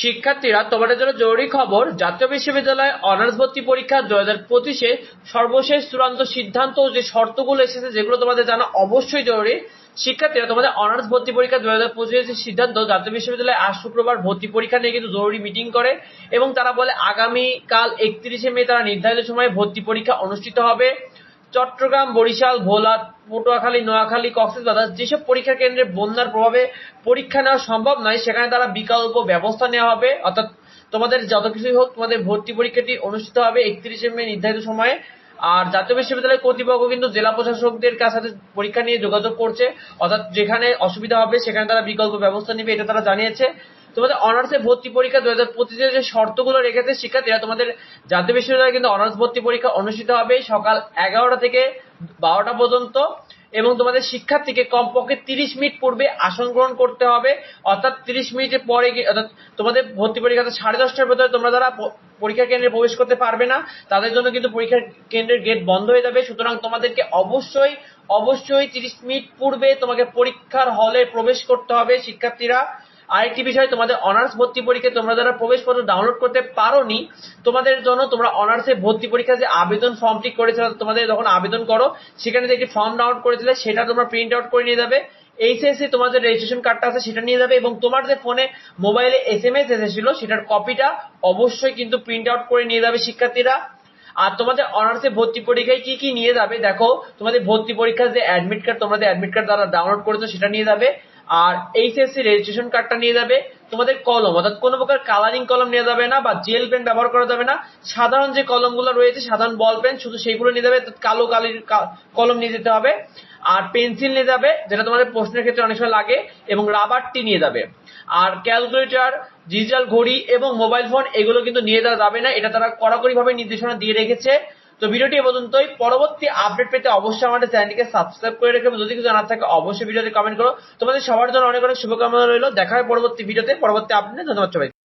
শিক্ষার্থীরা, তোমাদের জন্য জরুরি খবর, জাতীয় বিশ্ববিদ্যালয় অনার্স ভর্তি পরীক্ষা দু হাজার পঁচিশে সর্বশেষ চূড়ান্ত সিদ্ধান্ত যে শর্তগুলো এসেছে যেগুলো তোমাদের জানা অবশ্যই জরুরি। শিক্ষার্থীরা, তোমাদের অনার্স ভর্তি পরীক্ষা দু হাজার পঁচিশের সিদ্ধান্ত, জাতীয় বিশ্ববিদ্যালয় আজ শুক্রবার ভর্তি পরীক্ষা নিয়ে কিন্তু জরুরি মিটিং করে এবং তারা বলে আগামীকাল একত্রিশে মে তারা নির্ধারিত সময়ে ভর্তি পরীক্ষা অনুষ্ঠিত হবে। চট্টগ্রাম, বরিশাল ভোলা পটুয়াখালী, নোয়াখালী কক্সবাজার যেসব পরীক্ষা কেন্দ্রে বন্যার প্রভাবে পরীক্ষা নেওয়া সম্ভব নয়, সেখানে তারা বিকল্প ব্যবস্থা নেওয়া হবে। অর্থাৎ তোমাদের যত কিছুই হোক, তোমাদের ভর্তি পরীক্ষাটি অনুষ্ঠিত হবে একত্রিশে মে নির্ধারিত সময়ে। আর জাতীয় বিশ্ববিদ্যালয় কর্তৃপক্ষ কিন্তু জেলা প্রশাসকদের কাছে পরীক্ষা নিয়ে যোগাযোগ করছে। অর্থাৎ যেখানে অসুবিধা হবে, সেখানে তারা বিকল্প ব্যবস্থা নেবে, এটা তারা জানিয়েছে। তোমাদের অনার্সে ভর্তি পরীক্ষা দু হাজার পঁচিশে যে শর্তগুলো রেখেছে শিক্ষার্থীরা, তোমাদের জাতীয় বিশ্ববিদ্যালয়ে কিন্তু অনার্স ভর্তি পরীক্ষা অনুষ্ঠিত হবে সকাল এগারোটা থেকে বারোটা পর্যন্ত এবং তোমাদের শিক্ষার্থীকে কমপক্ষে তিরিশ মিনিট পূর্বে আসন গ্রহণ করতে হবে। অর্থাৎ তিরিশ মিনিটের পরে অর্থাৎ তোমাদের ভর্তি পরীক্ষাতে সাড়ে দশটার ভেতরে তোমরা যারা পরীক্ষা কেন্দ্রে প্রবেশ করতে পারবে না, তাদের জন্য কিন্তু পরীক্ষা কেন্দ্রের গেট বন্ধ হয়ে যাবে। সুতরাং তোমাদেরকে অবশ্যই অবশ্যই তিরিশ মিনিট পূর্বে তোমাকে পরীক্ষার হলে প্রবেশ করতে হবে শিক্ষার্থীরা। আরেকটি বিষয়, তোমাদের অনার্স ভর্তি পরীক্ষায় তোমরা যারা প্রবেশপত্র ডাউনলোড করতে পারোনি, তোমাদের জন্য তোমরা অনার্সে ভর্তি পরীক্ষা যে আবেদন ফর্মটি করেছিল, তোমাদের যখন আবেদন করো, সেখানে যে একটি ফর্ম ডাউনলোড করেছিলে, সেটা তোমরা প্রিন্ট আউট করে নিয়ে যাবে। এইচএসসি তোমার যে রেজিস্ট্রেশন কার্ডটা আছে, সেটা নিয়ে যাবে এবং তোমার যে ফোনে মোবাইলে এস এম এস এসেছিল, সেটার কপিটা অবশ্যই কিন্তু প্রিন্ট আউট করে নিয়ে যাবে শিক্ষার্থীরা। আর তোমাদের অনার্সে ভর্তি পরীক্ষায় কি কি নিয়ে যাবে, দেখো, তোমাদের ভর্তি পরীক্ষার যে অ্যাডমিট কার্ড তোমাদের অ্যাডমিট কার্ড দ্বারা ডাউনলোড করেছ, সেটা নিয়ে যাবে। আর এইচএসসি রেজিস্ট্রেশন কার্ডটা নিয়ে যাবে। তোমাদের কলম, অর্থাৎ কোনো প্রকার কালারিং কলম নিয়ে যাবে না বা জেল পেন ব্যবহার করা যাবে না। সাধারণ যে কলমগুলো রয়েছে, সাধারণ বল পেন শুধু সেইগুলো নিয়ে যাবে কালো কালির কলম নিয়ে যেতে হবে। আর পেন্সিল নিয়ে যাবে, যেটা তোমাদের প্রশ্নের ক্ষেত্রে অনেক সময় লাগে, এবং রাবারটি নিয়ে যাবে। আর ক্যালকুলেটর ডিজিটাল ঘড়ি এবং মোবাইল ফোন এগুলো কিন্তু নিয়ে যাওয়া যাবে না। এটা তারা কড়াকড়ি ভাবে নির্দেশনা দিয়ে রেখেছে। তো ভিডিওটি এ পর্যন্তই। পরবর্তী আপডেট পেতে অবশ্যই আমাদের চ্যানেলটিকে সাবস্ক্রাইব করে রেখে যদি কিছু জানার থাকে, অবশ্যই ভিডিওতে কমেন্ট করো। তোমাদের সবার জন্য অনেক অনেক শুভকামনা রইল। দেখা হয় পরবর্তী ভিডিওতে। পরবর্তী আপডেট ধন্যবাদ সবাই